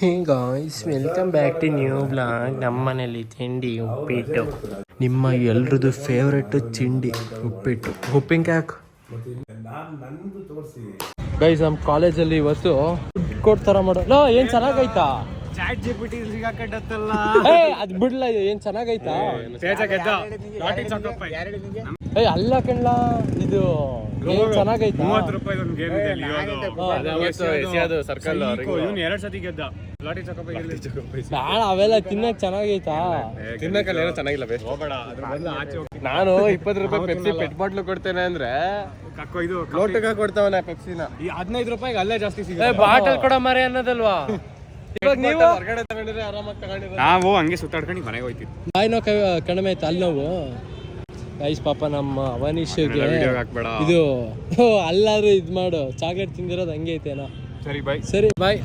Hey guys welcome back to new blog ನಮ್ಮ ಮನೇಲಿ ತಿಂಡಿ ಉಪ್ಪಿಟ್ಟು. ನಿಮ್ಮ ಎಲ್ರದ್ದು ಫೇವ್ರೆಟ್ ತಿಂಡಿ ಉಪ್ಪಿಟ್ಟು. ಉಪ್ಪಿನಕಾಯಿ ಹಾಕು. ಗೈಸ್ ನಮ್ಮ ಕಾಲೇಜಲ್ಲಿ ಇವತ್ತು ದುಡ್ಡು ಕೊಡ್ತಾರ ಮಾಡೋ ಲೋ ಏನ್ ಚೆನ್ನಾಗೈತಾ? ಚಾಟ್ ಜಿ ಪಿ ಟಿ ಸಿಗಾಕಟ್ಟತ್ತಲ್ಲ ಏ ಅದ್ ಬಿಡ್ಲ ಏನ್ ಚೆನ್ನಾಗೈತಾ? ಏ ಅಲ್ಲ ಕಣ್ಲ ಇದು ಚೆನ್ನಾಗೈತೆ? ಮೂವತ್ತು ರೂಪಾಯಿ ಒಂದು ಗೇಮ್ ಇದೆ ಲಿಯೋದು ಸರ್ಕಲ್ ಇವನು ಎರಡು ಸತಿ ಗೆದ್ದ. ಲಾಟಿ ಚೌಕಪ್ಪ ನಾಳೆ ಅವೆಲ್ಲ ತಿನ್ನಕ್ ಚೆನ್ನಾಗೈತಾ? ತಿನ್ನಕಲ್ಲ ಏನೋ ಚೆನ್ನಾಗಿಲ್ಲ ಬೇ. ಹೋಗ್ಬೇಡ ಅದ್ರ ಬದಲು ಆಚೆ ಹೋಗಿ ನಾನು ಇಪ್ಪತ್ತು ರೂಪಾಯಿ ಪೆಪ್ಸಿ ಪೆಟ್ ಬಾಟ್ಲು ಕೊಡ್ತೇನೆ ಅಂದ್ರೆ ಕಕ್ಕೋ ಇದು ಲೋಟಕ್ಕೆ ಕೊಡ್ತಾವನ ಪೆಪ್ಸಿನ ಈ ಹದಿನೈದು ರೂಪಾಯಿಗೆ ಅಲ್ಲೇ ಜಾಸ್ತಿ ಸಿಗುತ್ತೆ. ಬಾಟಲ್ ಕೊಡ ಮರೆ ಅನ್ನೋದಲ್ವಾ? ನೀವು ಹೊರಗಡೆ ತಗೊಂಡಿದ್ರೆ ಆರಾಮಾಗಿ ತಗೊಂಡಿದ್ರೆ ನಾವು ಹಂಗೆ ಸುತ್ತಾಡ್ಕೊಂಡು ಮನೆಗೆ ಹೋಯ್ತಿದ್ವಿ ಬಾಯ್ ನೋವು ಕೈ- ಕಡಿಮೆ ಆಯ್ತು ಅಲ್ಲಿ ನೋವು? ಗೈಸ್ ಪಾಪ ನಮ್ಮ ಅವನೀಶ್ಗೆ ಇದು ಓ, ಅಲ್ಲಾದ್ರೂ ಇದು ಮಾಡು. ಚಾಕ್ಲೇಟ್ ತಿಂದಿರೋದು ಹಂಗೆ ಐತೇನೋ. ಸರಿ ಬಾಯ್ ಸರಿ bye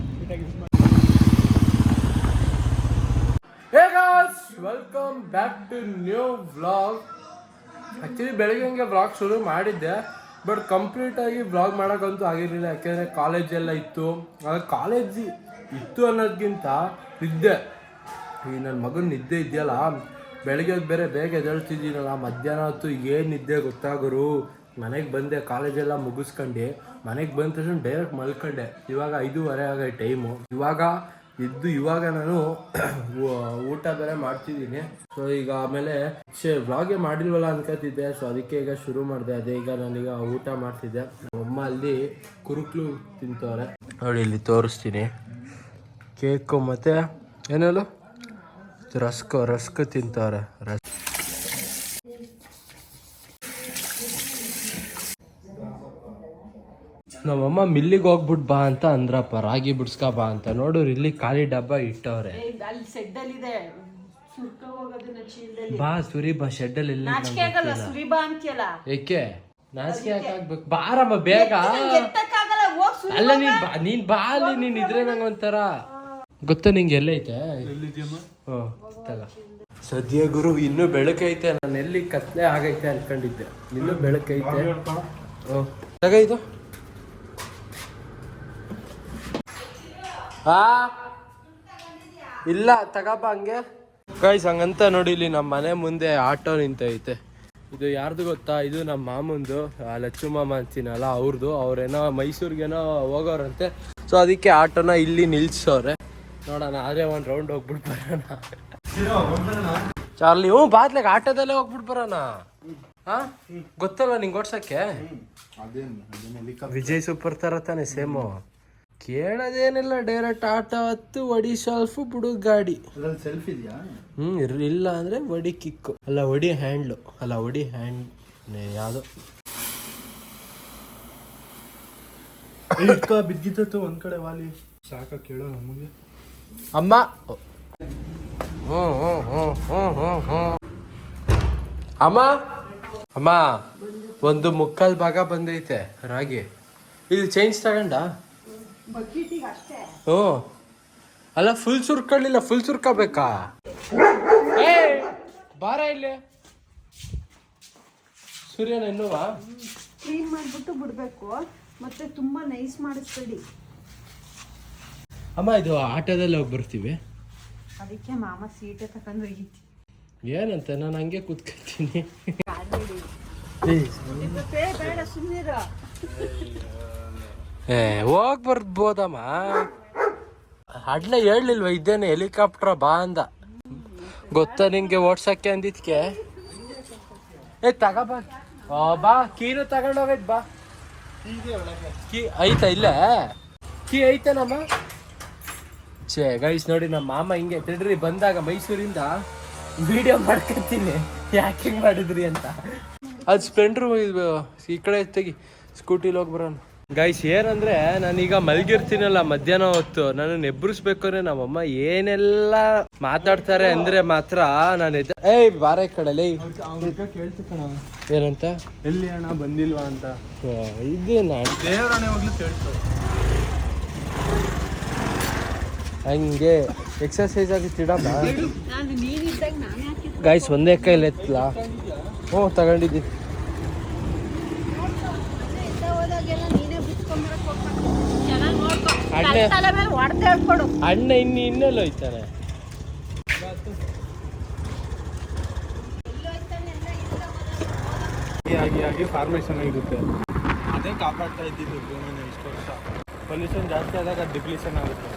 welcome back to new vlog actually ಬೆಳಗ್ಗೆ ಹಂಗೆ ವ್ಲಾಗ್ ಶುರು ಮಾಡಿದ್ದೆ ಬಟ್ ಕಂಪ್ಲೀಟ್ ಆಗಿ ವ್ಲಾಗ್ ಮಾಡೋಕ್ಕಂತೂ ಆಗಿರಲಿಲ್ಲ ಯಾಕೆಂದರೆ ಕಾಲೇಜ್ ಎಲ್ಲ ಇತ್ತು. ಆಗ ಕಾಲೇಜ್ ಇತ್ತು ಅನ್ನೋದಕ್ಕಿಂತ ನಿದ್ದೆ. ಈ ನನ್ನ ಮಗನ ನಿದ್ದೆ ಇದೆಯಲ್ಲ? ಬೆಳಗ್ಗೆ ಬೇರೆ ಬೇಗ ಎದ್ದೇಳ್ತಿದ್ದೀನಲ್ಲ, ಮಧ್ಯಾಹ್ನ ಹೊತ್ತು ಏನು ನಿದ್ದೆ ಗೊತ್ತಾಗೋರು ಮನೆಗೆ ಬಂದೆ ಕಾಲೇಜೆಲ್ಲ ಮುಗಿಸ್ಕೊಂಡು. ಮನೆಗೆ ಬಂದ ತಕ್ಷಣ ಡೈರೆಕ್ಟ್ ಮಲ್ಕೊಂಡೆ. ಇವಾಗ ಐದೂವರೆ ಆಗೋ ಟೈಮು ಇವಾಗ ಇದ್ದು ಇವಾಗ ನಾನು ಊಟ ಬೇರೆ ಮಾಡ್ತಿದ್ದೀನಿ. ಸೊ ಈಗ ಆಮೇಲೆ ವ್ಲಾಗೆ ಮಾಡಿಲ್ವಲ್ಲ ಅನ್ಕೋತಿದ್ದೆ ಸೊ ಅದಕ್ಕೆ ಈಗ ಶುರು ಮಾಡಿದೆ. ಅದೇ ಈಗ ನಾನೀಗ ಊಟ ಮಾಡ್ತಿದ್ದೆ. ಅಮ್ಮ ಅಲ್ಲಿ ಕುರುಕ್ಲು ತಿಂತವ್ರೆ. ನೋಡಿ, ಇಲ್ಲಿ ತೋರಿಸ್ತೀನಿ. ಕೇಕು ಮತ್ತೆ ಏನೇಳು ರಸ್ಕ್ ರಸ್ಕ್ ತಿಂತಾರೆ. ರಸ್ ನಮ್ಮಮ್ಮ ಮಿಲ್ಲಿಗೆ ಹೋಗ್ಬಿಟ್ ಬಾ ಅಂತ ಅಂದ್ರಪ್ಪ ರಾಗಿ ಬಿಡ್ಸ್ಕ ಬಾ ಅಂತ. ನೋಡೋರು ಇಲ್ಲಿ ಖಾಲಿ ಡಬ್ಬ ಇಟ್ಟವ್ರೆ. ಬಾ ಸುರಿ ಬಾ ಶೆಡ್ಡಲ್ಲಿ ಅಲ್ಲಿ ಏಕೆ? ನಾಚಿಕೆ ಹಾಕಾಗ್ಬೇಕು ಬಾರಮ್ಮ ಬೇಗ. ಅಲ್ಲ ನೀನ್ ಬಾ ನೀನ್ ಬಾ ಅಲ್ಲಿ ನೀನ್ ಇದ್ರೆ ನಂಗೆ ಒಂಥರ ಗೊತ್ತಾ ನಿಂಗೆ ಎಲ್ಲೈತೆ. ಸದ್ಯ ಗುರು ಇನ್ನೂ ಬೆಳಕೈತೆ ನಾನು ಎಲ್ಲಿ ಕತ್ಲೆ ಆಗೈತೆ ಅನ್ಕೊಂಡಿದ್ದೆ. ಇನ್ನೂ ಬೆಳಕೈತೆ ಹ್ಮ್. ತಗ ಇದು. ಆ ಇಲ್ಲ ತಗಪ್ಪ ಹಂಗೆ. ಗೈಸ್ ಹಂಗಂತ ನೋಡಿ ಇಲ್ಲಿ ನಮ್ಮ ಮನೆ ಮುಂದೆ ಆಟೋ ನಿಂತೈತೆ. ಇದು ಯಾರ್ದು ಗೊತ್ತಾ? ಇದು ನಮ್ಮ ಮಾಮಂದು ಲಚ್ಚು ಮಾಮ ಅಂತೀನಲ್ಲ ಅವ್ರದ್ದು ಅವ್ರೇನೋ ಮೈಸೂರಿಗೇನೋ ಹೋಗೋರಂತೆ. ಸೊ ಅದಕ್ಕೆ ಆಟೋನ ಇಲ್ಲಿ ನಿಲ್ಸವ್ರೆ ನೋಡೋಣ ಆದ್ರೆ ಒಂದು ರೌಂಡ್ ಹೋಗ್ಬಿಟ್ಟು ಬರೋಣ. ಚಾರ್ಲಿ ಹ್ಞೂ ಬಾತ್ಲಾಗ ಆಟೋದಲ್ಲೇ ಹೋಗ್ಬಿಟ್ಟು ಬರೋಣ. ಹಾ? ಗೊತ್ತಲ್ಲ ನಿಂಗೆ ಓಡ್ಸಕ್ಕೆ? ವಿಜಯ್ ಸೂಪರ್ ತರ ತಾನೆ ಸೇಮು. ಕೇಳೋದೇನಿಲ್ಲ ಡೈರೆಕ್ಟ್ ಆಟೋ ಹತ್ತು ಒಡಿ ಸೆಲ್ಫ್ ಬಿಡು ಗಾಡಿ. ಸೆಲ್ಫ್ ಇದೆಯಾ? ಹ್ಮ್ ಇಲ್ಲ ಅಂದ್ರೆ ಒಡಿ ಕಿಕ್ಕು ಅಲ್ಲ ಒಡಿ ಹ್ಯಾಂಡ್ಲು ಅಲ್ಲ ಒಡಿ ಹ್ಯಾಂಡ್ ಯಾವ್ದು? ಬಿದ್ದಿತ್ತು ಒಂದ್ ಕಡೆ ವಾಲಿ. ಸಾಕ ಕೇಳೋ ನಮಗೆ. ಅಮ್ಮ. ಅಮ್ಮ. ಅಮ್ಮ, ಒಂದು ಮುಕ್ಕಾಲ್ ಭಾಗ ಬಂದೈತೆ ರಾಗಿ. ಇದು ಚೇಂಜ್ ತಗೊಂಡ? ಹ್ಞೂ ಅಲ್ಲ ಫುಲ್ ಸುರ್ಕೊಳ್ಳಿಲ್ಲ ಫುಲ್ ಸುರ್ಕೋಬೇಕಾ? ಬಾರ ಇಲ್ಲಿ. ಸೂರ್ಯನ ಇನ್ನುವಾ ಕ್ಲೀನ್ ಮಾಡ್ಬಿಟ್ಟು ಬಿಡಬೇಕು. ಮತ್ತೆ ತುಂಬಾ ನೈಸ್ ಮಾಡಿಸ್ಬೇಡಿ. ಅಮ್ಮ ಇದು ಆಟೋದಲ್ಲಿ ಹೋಗಿ ಬರ್ತೀವಿ. ಅದಕ್ಕೆ ಮಾಮ ಸೀಟೆ ತಕೊಂಡು ಹೋಗಿತ್ತು ಏನಂತ ನಾನು ಹಂಗೆ ಕೂತ್ಕೊತೀನಿ ಏ ಹೋಗ್ ಬರ್ಬೋದಮ್ಮ. ಅಡ್ಲೆ ಹೇಳಲಿಲ್ವ ಇದ್ದೇನೆ ಹೆಲಿಕಾಪ್ಟರ್ ಬಾ ಅಂದ. ಗೊತ್ತಾ ನಿಂಗೆ ಓಡ್ಸಕ್ಕೆ ಅಂದಿದ್ಕೆ? ಏ ತಗ ಬಾ ಬಾ ಕೀನು ತಗೊಂಡೋಗ್ ಹೋಗೈತ್ ಬಾ. ಕೀ ಐತ ಇಲ್ಲ? ಕೀ ಐತೇನಮ್ಮ? ಛೇ ಗೈಸ್ ನೋಡಿ ನಮ್ಮ ಮಾಮ ಹಿಂಗೆ ತಿಳ್ರಿ ಬಂದಾಗ ಮೈಸೂರಿಂದ ವಿಡಿಯೋ ಮಾಡ್ಕೊತೀನಿ. ಯಾಕೆ ಹಿಂಗ್ ಮಾಡಿದ್ರಿ ಅಂತ. ಅದು ಸ್ಪ್ಲೆಂಡ್ರು ಇದು ಈ ಕಡೆ ತೆಗಿ ಸ್ಕೂಟಿಲಿ ಹೋಗಿ ಬರೋಣ. ಗೈಸ್ ಏನಂದ್ರೆ ನಾನೀಗ ಮಲಗಿರ್ತೀನಲ್ಲ ಮಧ್ಯಾಹ್ನ ಹೊತ್ತು. ನಾನು ಎಬ್ಬರಿಸ್ಬೇಕಾದ್ರೆ ನಮ್ಮಮ್ಮ ಏನೆಲ್ಲ ಮಾತಾಡ್ತಾರೆ ಅಂದ್ರೆ ಮಾತ್ರ ನಾನು ಎದ್ದ ಏಯ್ ಬಾರ ಕಡೆಲೇ. ಏನಂತ? ಎಲ್ಲಿ ಅಣ್ಣ ಬಂದಿಲ್ವಾ ಅಂತ. ಇದೇ ಇದು ನಾನು ದೇವರಾಣೆ ಹೋಗ್ಲಿ ಕೇಳ್ತು ಹಂಗೆ ಎಕ್ಸರ್ಸೈಸ್ ಆಗಿ ನಾನು ನೀನಿದ್ದಾಗ ನಾನು ಯಾಕೆ ಗೈಸ್ ಒಂದೇ ಕೈಲಿ ಎತ್ತಲ? ಹ್ಞೂ ತಗೊಂಡಿದ್ದೀನಿ ಅಣ್ಣ ಇನ್ನು ಇನ್ನೆಲ್ಲ ಹೋಯ್ತಾನೆ. ಫಾರ್ಮೇಷನ್ ಆಗಿರುತ್ತೆ ಅದೇ ಕಾಪಾಡ್ತಾ ಇದ್ದಿದ್ದು ಭೂಮಿನ ಇಷ್ಟು ವರ್ಷ. ಪೊಲ್ಯೂಷನ್ ಜಾಸ್ತಿ ಆದಾಗ ಡಿಪ್ಲೀಷನ್ ಆಗುತ್ತೆ.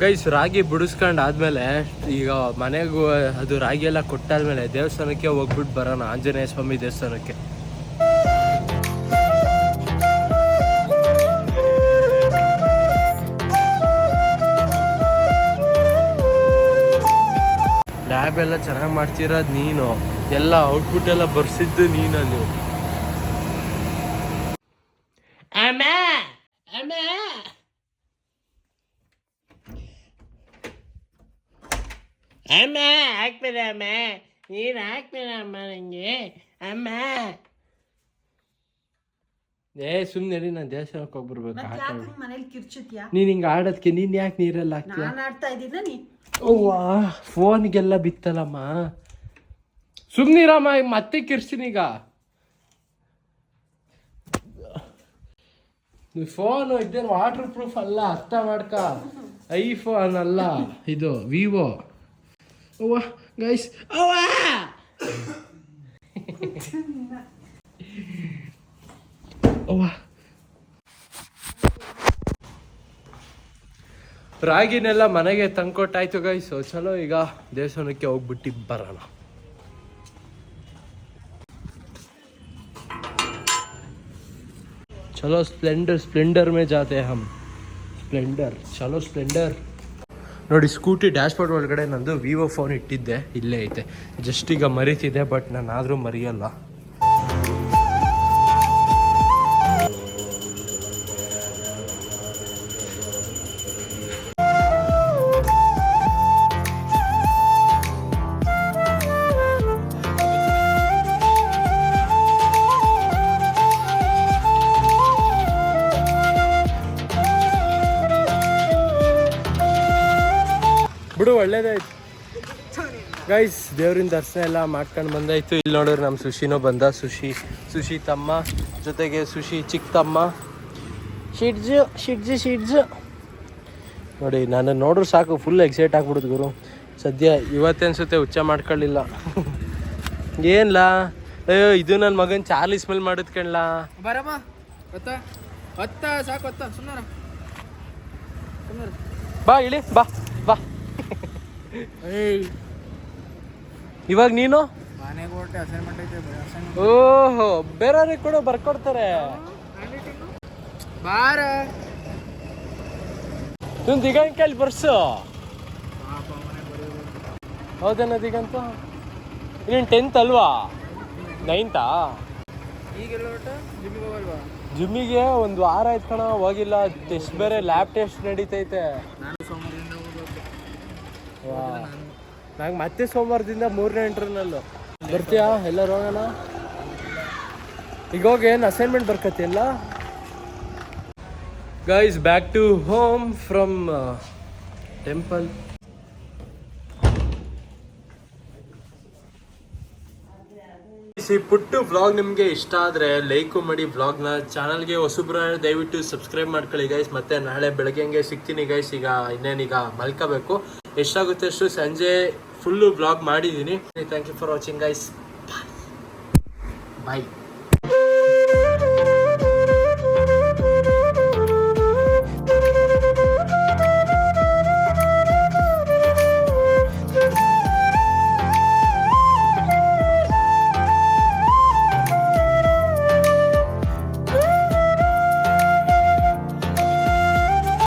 ಗೈಸ್ ರಾಗಿ ಬಿಡಿಸ್ಕೊಂಡು ಆದ್ಮೇಲೆ ಈಗ ಮನೆಗೂ ಅದು ರಾಗಿ ಎಲ್ಲ ಕೊಟ್ಟಾದ್ಮೇಲೆ ದೇವಸ್ಥಾನಕ್ಕೆ ಹೋಗ್ಬಿಟ್ಟು ಬರೋಣ, ಆಂಜನೇಯ ಸ್ವಾಮಿ ದೇವಸ್ಥಾನಕ್ಕೆ. ಲ್ಯಾಬ್ ಎಲ್ಲ ಚೆನ್ನಾಗಿ ಮಾಡ್ತಿರೋದು ನೀನು. ಎಲ್ಲ ಔಟ್ಪುಟ್ ಎಲ್ಲ ಬರ್ಸಿದ್ದು ನೀನಲ್ಲಿ ಅಮ್ಮ ಹಾಕ್ಬೇಡ ಅಮ್ಮ. ನೀನು ಹಾಕ್ಬೇಡ ಅಮ್ಮ ನನಗೆ ಅಮ್ಮ. ಏ ಸುಮ್ನೆ ನಾನು ದೇವಸ್ಥಾನಕ್ಕೆ ಹೋಗ್ಬರ್ಬೇಕು ಆಟ ಆಡಿ. ಮನೇಲಿ ಕಿರ್ಚುತ್ಯಾ ನೀನ್ ಹಿಂಗ ಆಡೋದಕ್ಕೆ ನೀನ್ ಯಾಕೆ ನೀರಲ್ಲಿ ಹಾಕ್ತೀಯ? ನಾನು ಆಡ್ತಾ ಇದ್ದೀನ ನೀ? ಅವ್ವಾ ಫೋನ್ಗೆಲ್ಲ ಬಿತ್ತಲ್ಲಮ್ಮ. ಸುಮ್ನಿರಮ್ಮ ಈಗ ಮತ್ತೆ ಕಿರ್ಸ್ತೀನಿ ಈಗ. ಫೋನ್ ಇದೇನು ವಾಟರ್ ಪ್ರೂಫ್ ಅಲ್ಲ ಅರ್ಥ ಮಾಡ್ಕ. ಐಫೋನ್ ಅಲ್ಲ ಇದು ವಿವೋ. ಅವ್ವ ಗೈಸ್ ಅವ್ವ ಅವ್ವ ರಾಗಿನೆಲ್ಲ ಮನೆಗೆ ತಂದ್ಕೊಟ್ಟಾಯ್ತು ಗೈಸು ಚಲೋ, ಈಗ ದೇವಸ್ಥಾನಕ್ಕೆ ಹೋಗ್ಬಿಟ್ಟು ಬರೋಣ. ಚಲೋ ಸ್ಪ್ಲೆಂಡರ್ ಸ್ಪ್ಲೆಂಡರ್ ಮೇ ಜಾತೆ ಹಮ್. ಸ್ಪ್ಲೆಂಡರ್, ಚಲೋ ಸ್ಪ್ಲೆಂಡರ್. ನೋಡಿ ಸ್ಕೂಟಿ ಡ್ಯಾಶ್ಬೋರ್ಡ್ ಒಳಗಡೆ ನಂದು ವಿವೋ ಫೋನ್ ಇಟ್ಟಿದ್ದೆ. ಇಲ್ಲೇ ಐತೆ. ಜಸ್ಟ್ ಈಗ ಮರಿತಿದೆ ಬಟ್ ನಾನು ಆದರೂ ಮರೆಯಲ್ಲ. ಒಳ್ಳೇದಾಯ್ತು. ಗೈಸ್ ದೇವ್ರಿನ ದರ್ಶನ ಎಲ್ಲ ಮಾಡ್ಕೊಂಡು ಬಂದಾಯ್ತು. ಇಲ್ಲಿ ನೋಡಿದ್ರೆ ನಮ್ಮ ಸುಶಿನೂ ಬಂದ. ಸುಶಿ ಸುಶಿ ತಮ್ಮ ಜೊತೆಗೆ ಸುಶಿ ಚಿಕ್ಕ ತಮ್ಮ ಶಿಡ್ಜು ಶಿಡ್ಜು ಶಿಡ್ಜು. ನೋಡಿ ನಾನು ನೋಡ್ರು ಸಾಕು ಫುಲ್ ಎಕ್ಸೈಟ್ ಆಗ್ಬಿಡುದು ಗುರು. ಸದ್ಯ ಇವತ್ತೇ ಅನ್ಸುತ್ತೆ ಹುಚ್ಚ ಮಾಡ್ಕೊಳ್ಳಿಲ್ಲ. ಏನ್ಲ? ಅಯ್ಯೋ ಇದು ನನ್ನ ಮಗನ ಚಾರ್ಲಿ ಸ್ಮೆಲ್ ಮಾಡಿದ್ ಕಣ್ಲಾ? ಬರಮ್ಮ. ಸಾಕು ಸುಮ್ಮನೆ ಬಾ ಇಳಿ ಬಾ ಬಾ. ಇವಾಗ ನೀನು? ಓಹೋ ಬೇರೆಯವ್ರಿಗೆ ಕೂಡ ಬರ್ಕೊಡ್ತಾರೆ. ಬಾರ. ನೀನು ಕೈಲಿ ಬರ್ಸು. ಹೌದೇನ ದಿಗಂತ? ನೀನು ಟೆಂತ್ ಅಲ್ವಾ? ನೈನ್ತಾ ಜಿಮ್ಮಿಗೆ ಒಂದು ವಾರ ಆಯ್ತು ಕಣ ಹೋಗಿಲ್ಲ. ಟೆಸ್ಟ್ ಬೇರೆ ಲ್ಯಾಬ್ ಟೆಸ್ಟ್ ನಡೀತೈತೆ ನಾನು ಸೋಮವಾರದಿಂದ ಹೋಗ್ಬೇಕು ನಂಗೆ ಮತ್ತೆ ಸೋಮವಾರದಿಂದ ಮೂರನೇ ಇಂಟರ್ನಲ್ಲು ಬರ್ತೀಯಾ? ಎಲ್ಲರೂ ಹೋಗೋಣ? ಈಗ ಹೋಗಿ ಏನು assignment ಬರ್ಕತ್ತಿಲ್ಲ guys back to home from temple ಈ ಪುಟ್ಟು ವ್ಲಾಗ್ ನಿಮಗೆ ಇಷ್ಟ ಆದರೆ ಲೈಕು ಮಾಡಿ ವ್ಲಾಗ್ನ ಚಾನಲ್ಗೆ ಹೊಸಬ್ರ ದಯವಿಟ್ಟು ಸಬ್ಸ್ಕ್ರೈಬ್ ಮಾಡ್ಕೊಳ್ಳಿ ಗೈಸ್ ಮತ್ತೆ ನಾಳೆ ಬೆಳಗ್ಗೆ ಹಂಗೆ ಸಿಗ್ತೀನಿ ಗೈಸ್ ಈಗ ಇನ್ನೇನೀಗ ಮಲ್ಕೋಬೇಕು. ಎಷ್ಟಾಗುತ್ತೆ ಅಷ್ಟು ಸಂಜೆ ಫುಲ್ಲು ಬ್ಲಾಗ್ ಮಾಡಿದ್ದೀನಿ. Thank you for watching guys bye bye